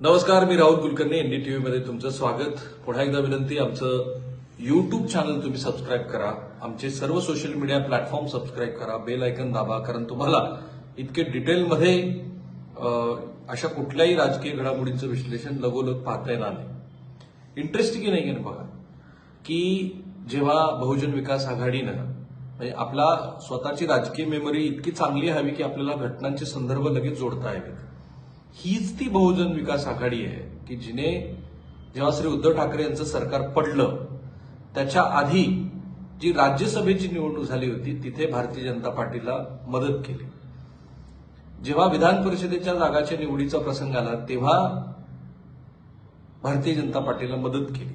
नमस्कार मी राहुल कुलकर्णी एनडीटीव्ही मध्ये तुमचं स्वागत. पुन्हा एकदा विनंती आमचं युट्यूब चॅनल तुम्ही सबस्क्राईब करा. आमचे सर्व सोशल मीडिया प्लॅटफॉर्म सबस्क्राईब करा. बेल आयकन दाबा कारण तुम्हाला इतके डिटेलमध्ये अशा कुठल्याही राजकीय घडामोडींचं विश्लेषण लगोलग पाहता येणार नाही. इंटरेस्टिंग नाही आहे ना बघा. की जेव्हा बहुजन विकास आघाडीनं म्हणजे आपला स्वतःची राजकीय मेमरी इतकी चांगली हवी की आपल्याला घटनांचे संदर्भ लगेच जोडता यावेत. हीच ती बहुजन विकास आघाडी आहे की जिने जेव्हा श्री उद्धव ठाकरे यांचं सरकार पडलं त्याच्या आधी जी राज्यसभेची निवडणूक झाली होती तिथे भारतीय जनता पार्टीला मदत केली. जेव्हा विधान परिषदेच्या जागाच्या निवडीचा प्रसंग आला तेव्हा भारतीय जनता पार्टीला मदत केली.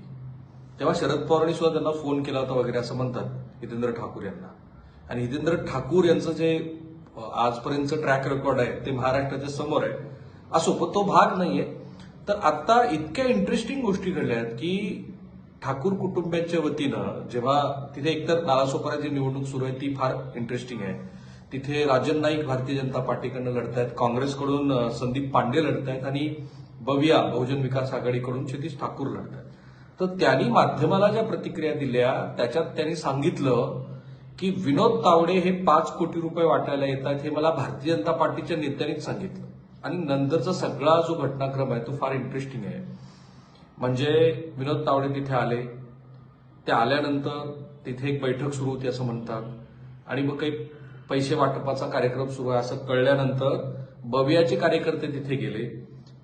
तेव्हा शरद पवारांनी सुद्धा त्यांना फोन केला होता वगैरे असं म्हणतात हितेंद्र ठाकूर यांना. आणि हितेंद्र ठाकूर यांचं जे आजपर्यंतचं ट्रॅक रेकॉर्ड आहे ते महाराष्ट्राच्या समोर आहे. असो पण तो भाग नाहीये. तर आता इतक्या इंटरेस्टिंग गोष्टी घडल्या आहेत की ठाकूर कुटुंबियांच्या वतीनं जेव्हा तिथे एकतर नालासोपाराची निवडणूक सुरू आहे ती फार इंटरेस्टिंग आहे. तिथे राजन नाईक भारतीय जनता पार्टीकडनं आहेत काँग्रेसकडून संदीप पांडे लढत आहेत आणि बविया बहुजन विकास आघाडीकडून क्षितिश ठाकूर लढतायत. तर त्यांनी माध्यमाला ज्या प्रतिक्रिया दिल्या त्याच्यात त्यांनी सांगितलं की विनोद तावडे हे पाच कोटी रुपये वाटायला येत आहेत हे मला भारतीय जनता पार्टीच्या नेत्यांनीच सांगितलं. आणि नंतरचा सगळा जो घटनाक्रम आहे तो फार इंटरेस्टिंग आहे. म्हणजे विनोद तावडे तिथे आले. ते आल्यानंतर तिथे एक बैठक सुरू होती असं म्हणतात. आणि मग काही पैसे वाटपाचा कार्यक्रम सुरू आहे असं कळल्यानंतर बवियाचे कार्यकर्ते तिथे गेले.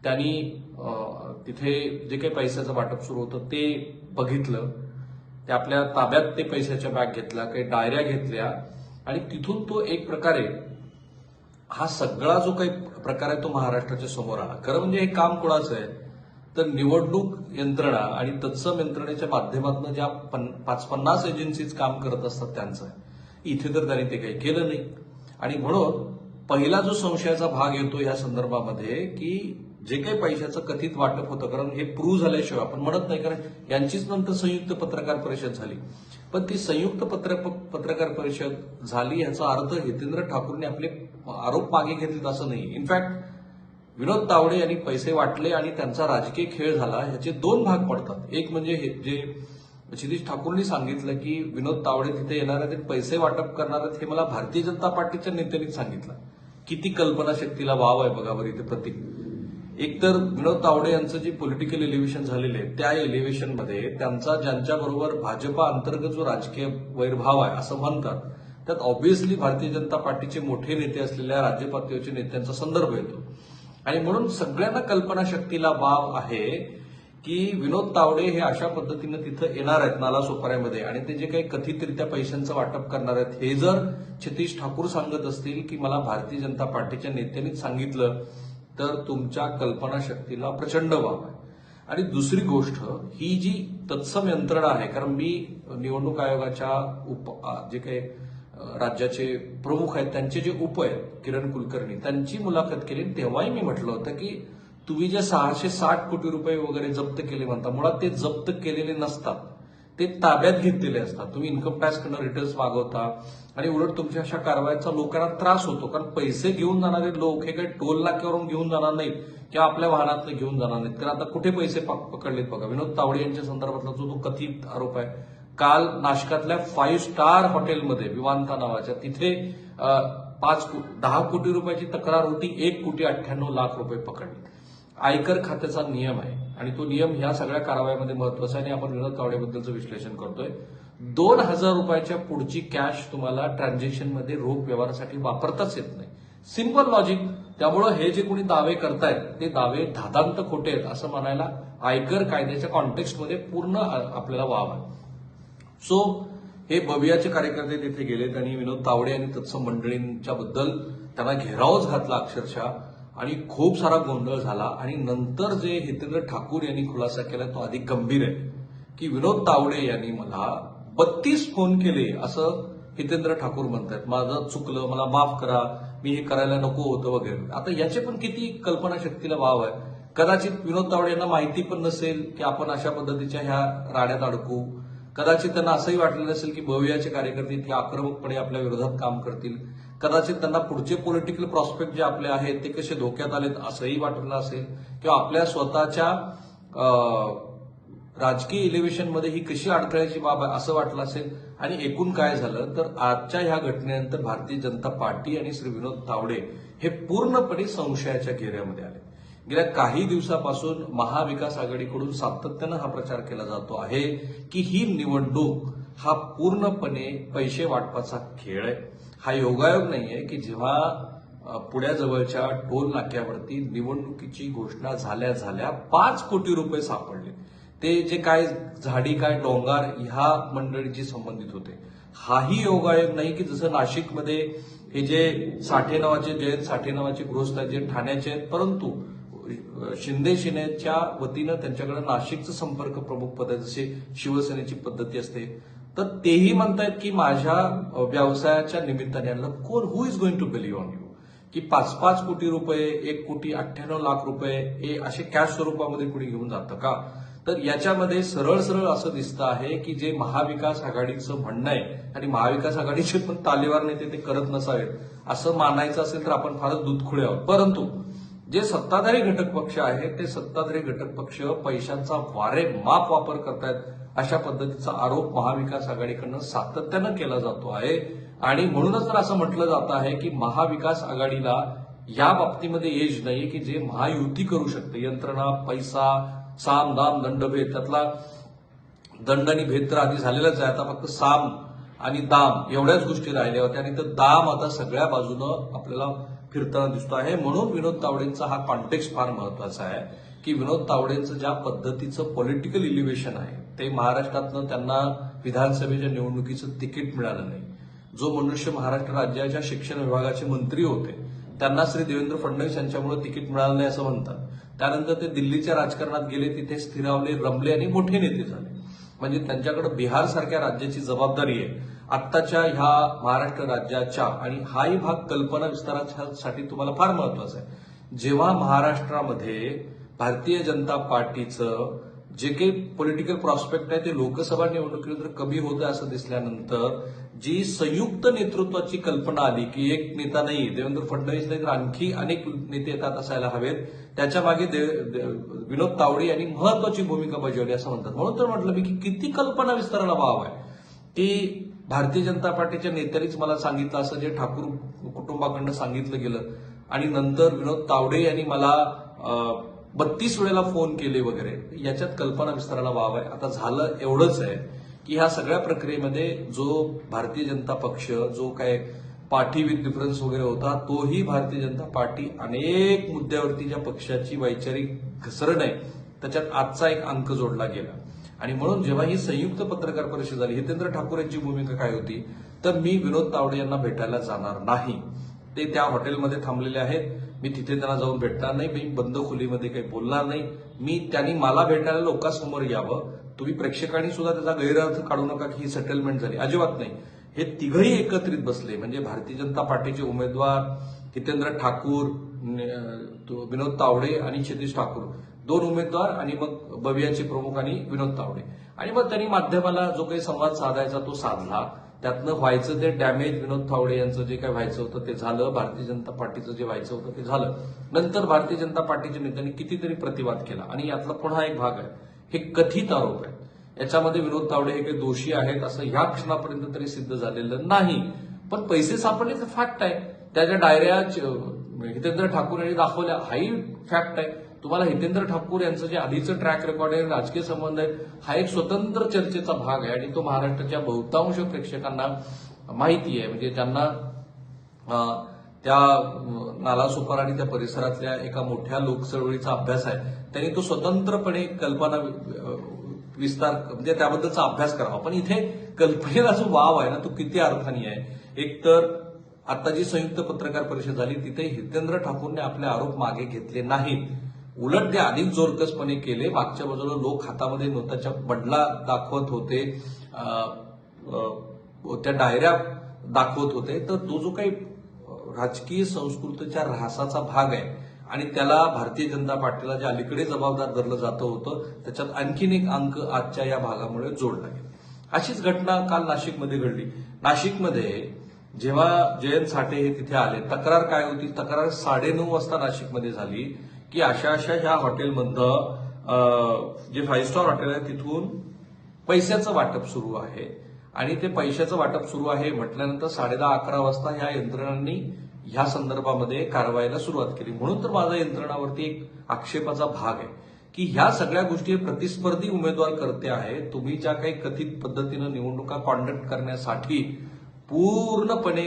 त्यांनी तिथे जे काही पैशाचं वाटप सुरू होतं ते बघितलं. ते आपल्या ताब्यात ते पैशाच्या बॅग घेतल्या काही डायऱ्या घेतल्या. आणि तिथून तो एक प्रकारे हा सगळा जो काही प्रकार आहे तो महाराष्ट्राच्या समोर आला. खरं म्हणजे हे काम कोणाचं आहे? तर निवडणूक यंत्रणा आणि तत्सम यंत्रणेच्या माध्यमातून ज्या पन- पाच पन्नास एजन्सीज काम करत असतात त्यांचं इथे तर त्यांनी ते काही केलं नाही. आणि म्हणून पहिला जो संशयाचा भाग येतो या संदर्भामध्ये की जे काही पैशाचं कथित वाटप होतं कारण हे प्रूव्ह झाल्याशिवाय आपण म्हणत नाही कारण यांचीच नंतर संयुक्त पत्रकार परिषद झाली. पण ती संयुक्त पत्र पत्रकार परिषद झाली याचा अर्थ हितेंद्र ठाकूरने आपले आरोप मागे घेतलेत असं नाही इनफॅक्ट विनोद तावडे यांनी पैसे वाटले आणि त्यांचा राजकीय खेळ झाला. ह्याचे दोन भाग पडतात. एक म्हणजे हे जे क्षितिश ठाकूरनी सांगितलं की विनोद तावडे तिथे येणार आहेत पैसे वाटप करणार आहेत हे मला भारतीय जनता पार्टीच्या नेत्यांनी सांगितलं. किती कल्पना शक्तीला वाव आहे बघा बरं इथे प्रतीक. एकतर विनोद तावडे यांचं जे पॉलिटिकल एलिव्हेशन झालेलं आहे त्या एलिव्हेशनमध्ये त्यांचा ज्यांच्याबरोबर भाजपा अंतर्गत जो राजकीय वैरभाव आहे असं म्हणतात त्यात ऑब्व्हियसली भारतीय जनता पार्टीचे मोठे नेते असलेल्या राज्य पातळीवरच्या नेत्यांचा संदर्भ येतो. आणि म्हणून सगळ्यांना कल्पनाशक्तीला वाव आहे की विनोद तावडे हे अशा पद्धतीनं तिथं येणार आहेत नाला सोपाऱ्यामध्ये आणि ते जे काही कथितरित्या पैशांचं वाटप करणार आहेत हे जर क्षितिश ठाकूर सांगत असतील की मला भारतीय जनता पार्टीच्या नेत्यांनीच सांगितलं तर तुमच्या कल्पनाशक्तीला प्रचंड वाव आहे. आणि दुसरी गोष्ट ही जी तत्सम यंत्रणा आहे कारण मी निवडणूक आयोगाच्या उप जे काही राज्याचे प्रमुख आहेत त्यांचे जे उप आहेत किरण कुलकर्णी त्यांची मुलाखत केली. तेव्हाही मी म्हटलं होतं की तुम्ही जे सहाशे साठ कोटी रुपये वगैरे जप्त केले म्हणता मुळात ते जप्त केलेले नसतात. ते ताब्यात घेतलेले असतात. तुम्ही इन्कम टॅक्सकडनं रिटर्न्स मागवता आणि उलट तुमच्या अशा कारवाईचा लोकांना त्रास होतो. कारण पैसे घेऊन जाणारे लोक हे काही टोल नाक्यावरून घेऊन जाणार नाहीत किंवा आपल्या वाहनात घेऊन जाणार नाहीत. तर आता कुठे पैसे पकडलेत बघा. विनोद तावडे यांच्या संदर्भातला जो तो कथित आरोप आहे काल नाशकातल्या फाईव्ह स्टार हॉटेलमध्ये विमानता नावाच्या तिथे पाच दहा कोटी रुपयाची तक्रार होती एक कोटी अठ्ठ्याण्णव लाख रुपये पकडले. आयकर खात्याचा नियम आहे आणि तो नियम ह्या सगळ्या कारवाईमध्ये महत्त्वाचा आहे आणि आपण विनोद तावडेबद्दलचं विश्लेषण करतोय. दोन हजार रुपयाच्या पुढची कॅश तुम्हाला ट्रान्झॅक्शनमध्ये रोख व्यवहारासाठी वापरताच येत नाही. सिंपल लॉजिक त्यामुळं हे जे कोणी दावे करतायत ते दावे धादांत खोटे आहेत असं म्हणायला आयकर कायद्याच्या कॉन्टेक्स्टमध्ये पूर्ण आपल्याला वाव आहे. सो हे बबियाचे कार्यकर्ते तिथे गेलेत आणि विनोद तावडे आणि तत्सम मंडळींच्या बद्दल त्यांना घेरावच घातला अक्षरशः आणि खूप सारा गोंधळ झाला. आणि नंतर जे हितेंद्र ठाकूर यांनी खुलासा केला तो अधिक गंभीर आहे. की विनोद तावडे यांनी मला बत्तीस फोन केले असं हितेंद्र ठाकूर म्हणतात माझं चुकलं मला माफ करा मी हे करायला नको होतं वगैरे. आता याचे पण किती कल्पनाशक्तीला वाव आहे. कदाचित विनोद तावडे यांना माहिती पण नसेल की आपण अशा पद्धतीच्या ह्या राड्यात अडकू. कदाचित त्यांना असंही वाटलं नसेल की भव्याचे कार्यकर्ते इतके आक्रमकपणे आपल्या विरोधात काम करतील. कदाचित त्यांना पुढचे पॉलिटिकल प्रॉस्पेक्ट जे आपले आहेत ते कसे धोक्यात आलेत असंही वाटलं असेल. किंवा आपल्या स्वतःच्या राजकीय इलेव्हेशनमध्ये ही कशी अडथळ्याची बाब आहे असं वाटलं असेल. आणि एकूण काय झालं तर आजच्या ह्या घटनेनंतर भारतीय जनता पार्टी आणि श्री विनोद तावडे हे पूर्णपणे संशयाच्या घेऱ्यामध्ये आले गेल्या काही दिवसापासून महाविकास आघाडीकडून सातत्यानं हा प्रचार केला जातो आहे की ही निवडणूक हा पूर्णपणे पैसे वाटपाचा खेळ आहे. हा योगायोग नाहीये की जेव्हा पुण्याजवळच्या टोल नाक्यावरती निवडणुकीची घोषणा झाल्या झाल्या पाच कोटी रुपये सापडले. ते जे काय झाडी काय डोंगार ह्या मंडळीशी संबंधित होते. हाही योगायोग नाही की जसं नाशिकमध्ये हे जे साठे नावाचे जयंत साठे नावाचे गृहस्थ आहेत जे ठाण्याचे आहेत परंतु शिंदे सेनेच्या वतीनं त्यांच्याकडे नाशिकचं संपर्क प्रमुख पद आहे जसे शिवसेनेची पद्धती असते. तर तेही म्हणतायत की माझ्या व्यवसायाच्या निमित्ताने आणलं. कोण who is going to believe on you की पाच पाच कोटी रुपये एक कोटी अठ्ठ्याण्णव लाख रुपये हे असे कॅश स्वरूपामध्ये कुणी घेऊन जातं का? तर याच्यामध्ये सरळ सरळ असं दिसतं आहे की जे महाविकास आघाडीचं म्हणणं आहे आणि महाविकास आघाडीचे पण तालेवार नेते ते करत नसावेत असं मानायचं असेल तर आपण फारच दुधखुळे आहोत. परंतु जे सत्ताधारी घटक पक्ष आहेत ते सत्ताधारी घटक पक्ष पैशांचा वारे माप वापर करतायत अशा पद्धतीचा आरोप महाविकास आघाडीकडनं सातत्यानं केला जातो आहे. आणि म्हणूनच तर असं म्हटलं जात आहे की महाविकास आघाडीला या बाबतीमध्ये एज नाही की जे महायुती करू शकते. यंत्रणा पैसा साम दाम दंडभेद त्यातला दंड आणि भेद तर आधी झालेलाच आहे. आता फक्त साम आणि दाम एवढ्याच गोष्टी राहिल्या होत्या. आणि तर दाम आता सगळ्या बाजूनं आपल्याला फिरताना दिसतो आहे. म्हणून विनोद तावडेंचा हा कॉन्टेक्स्ट फार महत्त्वाचा आहे की विनोद तावडेंचं ज्या पद्धतीचं पॉलिटिकल इलिव्हेशन आहे ते महाराष्ट्रातनं त्यांना विधानसभेच्या निवडणुकीचं तिकीट मिळालं नाही. जो मनुष्य महाराष्ट्र राज्याच्या शिक्षण विभागाचे मंत्री होते त्यांना श्री देवेंद्र फडणवीस यांच्यामुळे तिकीट मिळालं नाही असं म्हणतात. त्यानंतर ते दिल्लीच्या राजकारणात गेले तिथे स्थिरावले रमले आणि मोठे नेते झाले. म्हणजे त्यांच्याकडे बिहार सारख्या राज्याची जबाबदारी आहे. आत्ताच्या ह्या महाराष्ट्र राज्याच्या आणि हाही भाग कल्पना विस्तारासाठी तुम्हाला फार महत्त्वाचा आहे. जेव्हा महाराष्ट्रामध्ये भारतीय जनता पार्टीचं जे काही पॉलिटिकल प्रॉस्पेक्ट आहे ते लोकसभा निवडणुकीनंतर कमी होतं असं दिसल्यानंतर जी संयुक्त नेतृत्वाची कल्पना आली की एक नेता नाही देवेंद्र फडणवीस नाही तर आणखी अनेक नेते येतात असायला हवेत. त्याच्यामागे दे- विनोद तावडे यांनी महत्वाची भूमिका बजावली असं म्हणतात. म्हणून तर म्हटलं मी की किती कल्पना विस्ताराला वाव आहे. की भारतीय जनता पार्टीच्या नेत्यांनीच मला सांगितलं असं जे ठाकूर कुटुंबाकडनं सांगितलं गेलं. आणि नंतर विनोद तावडे यांनी मला बत्तीस वेळेला फोन केले वगैरे याच्यात कल्पना विस्ताराला वाव आहे. आता झालं एवढंच आहे की ह्या सगळ्या प्रक्रियेमध्ये जो भारतीय जनता पक्ष जो काय पार्टी विथ डिफरन्स वगैरे होता तोही भारतीय जनता पार्टी अनेक मुद्द्यावरती ज्या पक्षाची वैचारिक घसरण आहे त्याच्यात आजचा एक अंक जोडला गेला. आणि म्हणून जेव्हा ही संयुक्त पत्रकार परिषद झाली हितेंद्र ठाकूर यांची भूमिका काय होती तर मी विनोद तावडे यांना भेटायला जाणार नाही. ते त्या हॉटेलमध्ये थांबलेले आहेत. मी तिथे त्यांना जाऊन भेटणार नाही मी बंद खोलीमध्ये काही बोलणार नाही. मी त्यांनी मला भेटायला लोकांसमोर यावं. तुम्ही प्रेक्षकांनी सुद्धा त्याचा गैरअर्थ काढू नका की ही सेटलमेंट झाली. अजिबात नाही. हे तिघही एकत्रित बसले. म्हणजे भारतीय जनता पार्टीचे उमेदवार हितेंद्र ठाकूर तो विनोद तावडे आणि क्षितिश ठाकूर. दोन उमेदवार आणि मग बवियाचे प्रमुख आणि विनोद तावडे. आणि मग त्यांनी माध्यमाला जो काही संवाद साधायचा तो साधला. त्यातनं व्हायचं ते डॅमेज विनोद तावडे यांचं जे काही व्हायचं होतं ते झालं. भारतीय जनता पार्टीचं जे व्हायचं होतं ते झालं. नंतर भारतीय जनता पार्टीच्या नेत्यांनी कितीतरी प्रतिवाद केला. आणि यातला पुन्हा एक भाग आहे. हे कथित आरोप आहे याच्यामध्ये विनोद तावडे हे काही दोषी आहेत असं ह्या क्षणापर्यंत तरी सिद्ध झालेलं नाही. पण पैसे सापडले तर फॅक्ट आहे त्याच्या डायऱ्या हितेंद्र ठाकूर यांनी दाखवल्या हाही फॅक्ट आहे. तुम्हाला हितेंद्र ठाकूर यांचं जे आधीचं ट्रॅक रेकॉर्ड आहे राजकीय संबंध आहे हा एक स्वतंत्र चर्चेचा भाग आहे आणि तो महाराष्ट्राच्या बहुतांश प्रेक्षकांना माहिती आहे. म्हणजे त्यांना त्या नालासोपार आणि त्या परिसरातल्या एका मोठ्या लोकचळवळीचा अभ्यास आहे त्यांनी तो स्वतंत्रपणे कल्पना विस्तार म्हणजे त्याबद्दलचा अभ्यास करावा. पण इथे कल्पनेला जो वाव आहे ना तो किती अर्थानी आहे. एकतर आता जी संयुक्त पत्रकार परिषद झाली तिथे हितेंद्र ठाकूरने आपले आरोप मागे घेतले नाहीत. उलट ते अधिक जोरकसपणे केले मागच्या बाजूला लोक हातामध्ये नोटाच्या बंडला दाखवत होते त्या डायऱ्या दाखवत होते. तर तो जो काही राजकीय संस्कृतीच्या ऱ्हासाचा भाग आहे आणि त्याला भारतीय जनता पार्टीला जे अलीकडे जबाबदार धरलं जातं होतं त्याच्यात आणखीन एक अंक आजच्या या भागामुळे जोडला गेला. अशीच घटना काल नाशिकमध्ये घडली. नाशिकमध्ये जेव्हा जयंत साठे हे तिथे आले तक्रार काय होती? तक्रार साडेनऊ वाजता नाशिकमध्ये झाली. की अशा अशा ह्या हॉटेलमधनं जे फाईव्ह स्टार हॉटेल आहे तिथून पैशाचं वाटप सुरू आहे. आणि ते पैशाचं वाटप सुरू आहे म्हटल्यानंतर साडे दहा अकरा वाजता ह्या यंत्रणांनी ह्या संदर्भामध्ये कारवाईला सुरुवात केली. म्हणून तर माझा यंत्रणावरती एक आक्षेपाचा भाग आहे की ह्या सगळ्या गोष्टी प्रतिस्पर्धी उमेदवार करते आहे तुम्ही ज्या काही कथित पद्धतीनं निवडणुका कॉन्डक्ट करण्यासाठी पूर्णपणे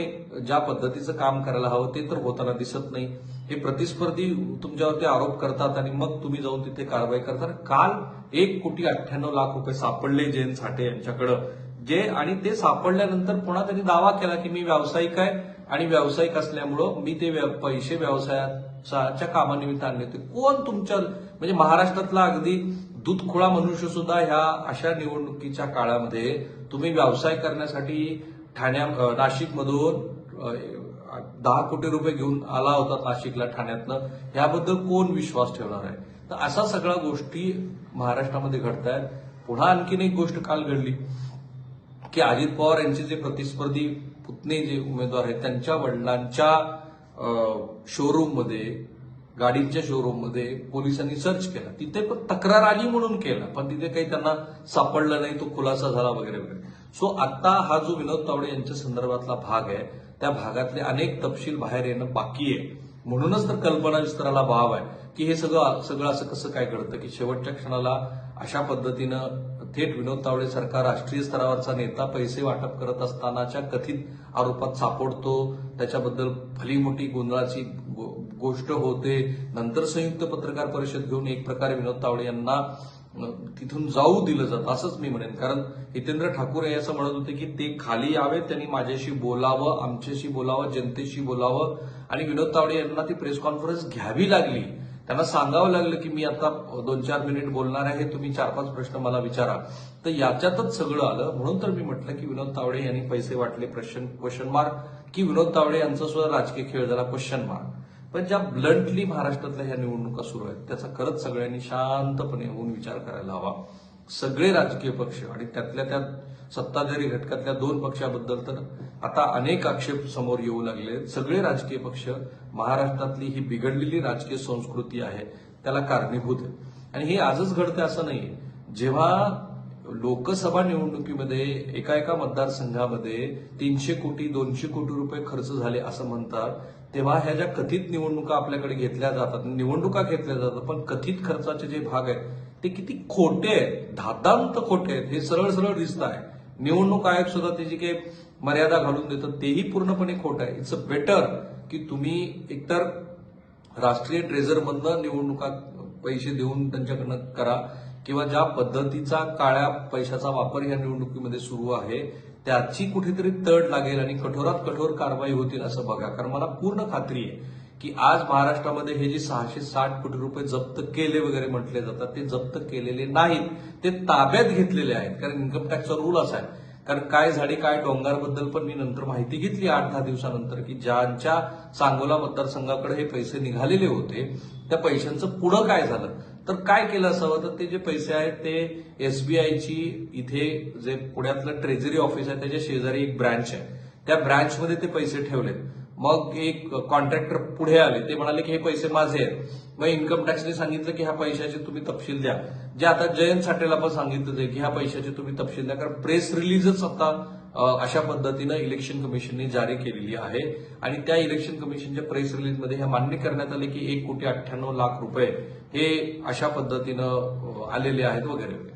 ज्या पद्धतीचं काम करायला हवं ते तर होताना दिसत नाही. हे प्रतिस्पर्धी तुमच्यावरती आरोप करतात आणि मग तुम्ही जाऊन तिथे कारवाई करता काल एक कोटी अठ्ठ्याण्णव लाख रुपये सापडले जयंत साठे यांच्याकडं. जे आणि ते सापडल्यानंतर पुन्हा त्यांनी दावा केला की मी व्यावसायिक आहे आणि व्यावसायिक असल्यामुळं मी ते पैसे व्यवसायाच्या कामानिमित्त आणले होते. कोण तुमच्या म्हणजे महाराष्ट्रातला अगदी दूधखोळा मनुष्य सुद्धा ह्या अशा निवडणुकीच्या काळामध्ये तुम्ही व्यवसाय करण्यासाठी ठाण्या नाशिकमधून दहा कोटी रुपये घेऊन आला होता नाशिकला ठाण्यातनं. याबद्दल कोण विश्वास ठेवणार आहे? तर अशा सगळ्या गोष्टी महाराष्ट्रामध्ये घडत आहेत पुन्हा आणखीन एक गोष्ट काल घडली की अजित पवार यांचे जे प्रतिस्पर्धी पुतणे जे उमेदवार आहेत त्यांच्या वडिलांच्या शोरूममध्ये गाडींच्या शोरूममध्ये पोलिसांनी सर्च केला. तिथे पण तक्रार आली म्हणून केला पण तिथे काही त्यांना सापडलं नाही तो खुलासा झाला वगैरे वगैरे. सो आता हा जो विनोद तावडे यांच्या संदर्भातला भाग आहे त्या भागातले अनेक तपशील बाहेर येणं बाकी आहे. म्हणूनच तर कल्पना विस्ताराला भाव आहे की हे सगळं सगळं असं कसं काय घडतं की शेवटच्या क्षणाला अशा पद्धतीनं थेट विनोद तावडे सरकार राष्ट्रीय स्तरावरचा नेता पैसे वाटप करत असतानाच्या कथित आरोपात सापडतो. त्याच्याबद्दल भली मोठी गोंधळाची गो- गोष्ट होते. नंतर संयुक्त पत्रकार परिषद घेऊन एक प्रकारे विनोद तावडे यांना तिथून जाऊ दिलं जातं असंच मी म्हणेन. कारण हितेंद्र ठाकूर हे असं म्हणत होते की ते खाली यावे त्यांनी माझ्याशी बोलावं आमच्याशी बोलावं जनतेशी बोलावं. आणि विनोद तावडे यांना ती प्रेस कॉन्फरन्स घ्यावी लागली. त्यांना सांगावं लागलं की मी आता दोन चार मिनिट बोलणार आहे तुम्ही चार पाच प्रश्न मला विचारा. तर याच्यातच सगळं आलं. म्हणून तर मी म्हटलं की विनोद तावडे यांनी पैसे वाटले प्रश्न क्वेश्चन मार्क की विनोद तावडे यांचा सुद्धा राजकीय खेळ झाला क्वेश्चन मार्क पण ज्या ब्लंटली महाराष्ट्रातल्या ह्या निवडणुका सुरू आहेत त्याचा खरंच सगळ्यांनी शांतपणे होऊन विचार करायला हवा. सगळे राजकीय पक्ष आणि त्यातल्या त्यात सत्ताधारी घटकातल्या दोन पक्षाबद्दल तर आता अनेक आक्षेप समोर येऊ लागले. आहेत. सगळे राजकीय पक्ष महाराष्ट्रातली ही बिघडलेली राजकीय संस्कृती आहे त्याला कारणीभूत आहे. आणि हे आजच घडते असं नाही जेव्हा लोकसभा निवडणुकीमध्ये एका एका मतदारसंघामध्ये तीनशे कोटी दोनशे कोटी रुपये खर्च झाले असं म्हणतात. तेव्हा ह्या ज्या कथित निवडणुका आपल्याकडे घेतल्या जातात निवडणुका घेतल्या जातात पण कथित खर्चाचे जे भाग आहेत ते किती खोटे आहेत धातांत खोटे आहेत हे सरळ सरळ दिसत आहे. निवडणूक आयोग सुद्धा त्याची काही मर्यादा घालून देतात तेही पूर्णपणे खोट आहे. इट्स अ बेटर की तुम्ही एकतर राष्ट्रीय ट्रेझरमधनं निवडणुका पैसे देऊन त्यांच्याकडनं करा किंवा ज्या पद्धतीचा काळ्या पैशाचा वापर या निवडणुकीमध्ये सुरू आहे त्याची कुठेतरी तड लागेल आणि कठोरात कठोर कारवाई होतील असं बघा. कारण मला पूर्ण खात्री आहे की आज महाराष्ट्रामध्ये हे जे सहाशे साठ कोटी रुपये जप्त केले वगैरे म्हटले जातात ते जप्त केलेले नाहीत. ते ताब्यात घेतलेले आहेत. कारण इन्कम टॅक्सचा रूल असा आहे. कारण काय झाडी काय डोंगरबद्दल पण मी नंतर माहिती घेतली आठ दहा दिवसानंतर की ज्यांच्या सांगोला मतदारसंघाकडे हे पैसे निघालेले होते त्या पैशांचं पुढं काय झालं? तर काय केलं असावं? तर ते जे पैसे आहेत ते एसबीआयची इथे जे पुण्यातलं ट्रेझरी ऑफिस आहे त्याच्या शेजारी एक ब्रँच आहे. त्या ब्रँचमध्ये ते पैसे ठेवलेत. मग एक कॉन्ट्रॅक्टर पुढे आले. ते म्हणाले की हे पैसे माझे आहेत. मग इन्कम टॅक्सने सांगितलं की ह्या पैशाचे तुम्ही तपशील द्या. जे आता जयंत साठेला पण सांगितलं की ह्या पैशाचे तुम्ही तपशील द्या. कारण प्रेस रिलीजच आता अशा पद्धतीनं इलेक्शन कमिशनने जारी केलेली आहे. आणि त्या इलेक्शन कमिशनच्या प्रेस रिलीजमध्ये हे मान्य करण्यात आले की एक कोटी अठ्ठ्याण्णव लाख रुपये हे अशा पद्धतीनं आलेले आहेत वगैरे वगैरे.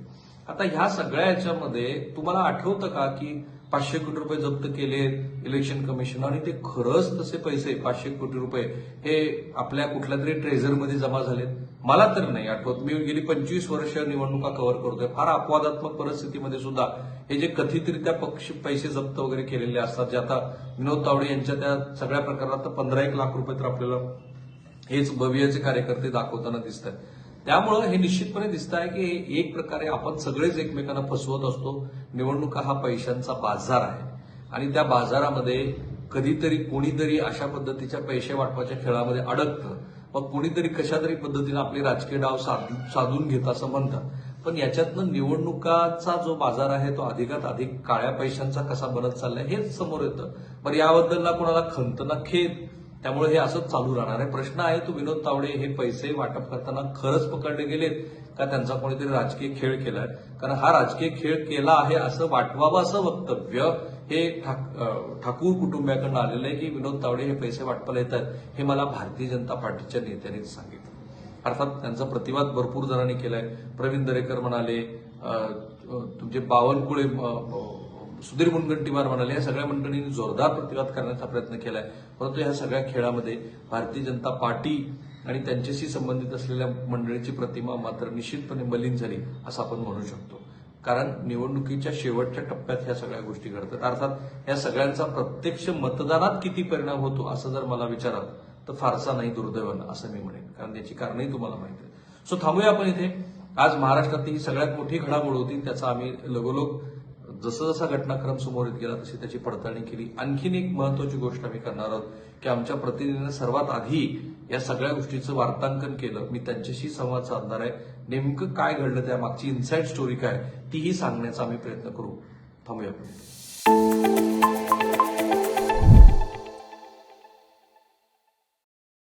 आता ह्या सगळ्या याच्यामध्ये तुम्हाला आठवतं का की पाचशे कोटी रुपये जप्त केले इलेक्शन कमिशन आणि ते खरंच तसे पैसे पाचशे कोटी रुपये हे आपल्या कुठल्या तरी ट्रेझरमध्ये जमा झालेत. मला तर नाही आठवत. मी गेली पंचवीस वर्ष निवडणुका कव्हर करतोय. फार अपवादात्मक परिस्थितीमध्ये सुद्धा हे जे कथितरित्या पक्ष पैसे जप्त वगैरे केलेले असतात जे आता विनोद तावडे यांच्या त्या सगळ्या प्रकारात पंधरा एक लाख रुपये तर आपल्याला हेच भव्यचे कार्यकर्ते दाखवताना दिसत आहेत त्यामुळं हे निश्चितपणे दिसत आहे की एक प्रकारे आपण सगळेच एकमेकांना फसवत असतो. निवडणुका हा पैशांचा बाजार आहे. आणि त्या बाजारामध्ये कधीतरी कोणीतरी अशा पद्धतीच्या पैसे वाटपाच्या खेळामध्ये अडकतं. मग कोणीतरी कशा तरी पद्धतीनं आपले राजकीय डाव साधून घेत असं म्हणतात. पण याच्यातनं निवडणुकाचा जो बाजार आहे तो अधिकात अधिक काळ्या पैशांचा कसा बनत चाललाय हेच समोर येतं. पण याबद्दलला कोणाला खंत ना खेद? त्यामुळे हे असंच चालू राहणार आहे. प्रश्न आहे तो विनोद तावडे हे पैसे वाटप करताना खरंच पकडले गेलेत का? त्यांचा कोणीतरी राजकीय खेळ केलाय. कारण हा राजकीय खेळ केला आहे असं वाटवावं असं वक्तव्य हे ठाक- ठाकूर कुटुंबियाकडनं आलेलं आहे की विनोद तावडे हे पैसे वाटपाला येतात हे मला भारतीय जनता पार्टीच्या नेत्यांनीच सांगितलं. अर्थात त्यांचा प्रतिवाद भरपूर जणांनी केलाय. प्रवीण दरेकर म्हणाले तुमचे बावनकुळे सुधीर मुनगंटीवार म्हणाले या सगळ्या मंडळींनी जोरदार प्रतिवाद करण्याचा प्रयत्न केलाय. परंतु या सगळ्या खेळामध्ये भारतीय जनता पार्टी आणि त्यांच्याशी संबंधित असलेल्या मंडळीची प्रतिमा मात्र निश्चितपणे मलिन झाली असं आपण म्हणू शकतो. कारण निवडणुकीच्या शेवटच्या टप्प्यात ह्या सगळ्या गोष्टी घडतात. अर्थात या सगळ्यांचा प्रत्यक्ष मतदानात किती परिणाम होतो असं जर मला विचाराल तर फारसा नाही दुर्दैवानं असं मी म्हणेन. कारण त्याची कारणही तुम्हाला माहिती आहे. सो थांबूया आपण इथे. आज महाराष्ट्रातली ही सगळ्यात मोठी घडामोड होती त्याचा आम्ही लगोलोग जसं जसा घटनाक्रम समोर येत गेला तशी त्याची पडताळणी केली. आणखीन एक महत्वाची गोष्ट आम्ही करणार आहोत की आमच्या प्रतिनिधीनं सर्वात आधी या सगळ्या गोष्टीचं वार्तांकन केलं. मी त्यांच्याशी संवाद साधणार आहे. नेमकं काय घडलं त्या मागची इन्साइड स्टोरी काय तीही सांगण्याचा आम्ही प्रयत्न करू. थांबूया आपण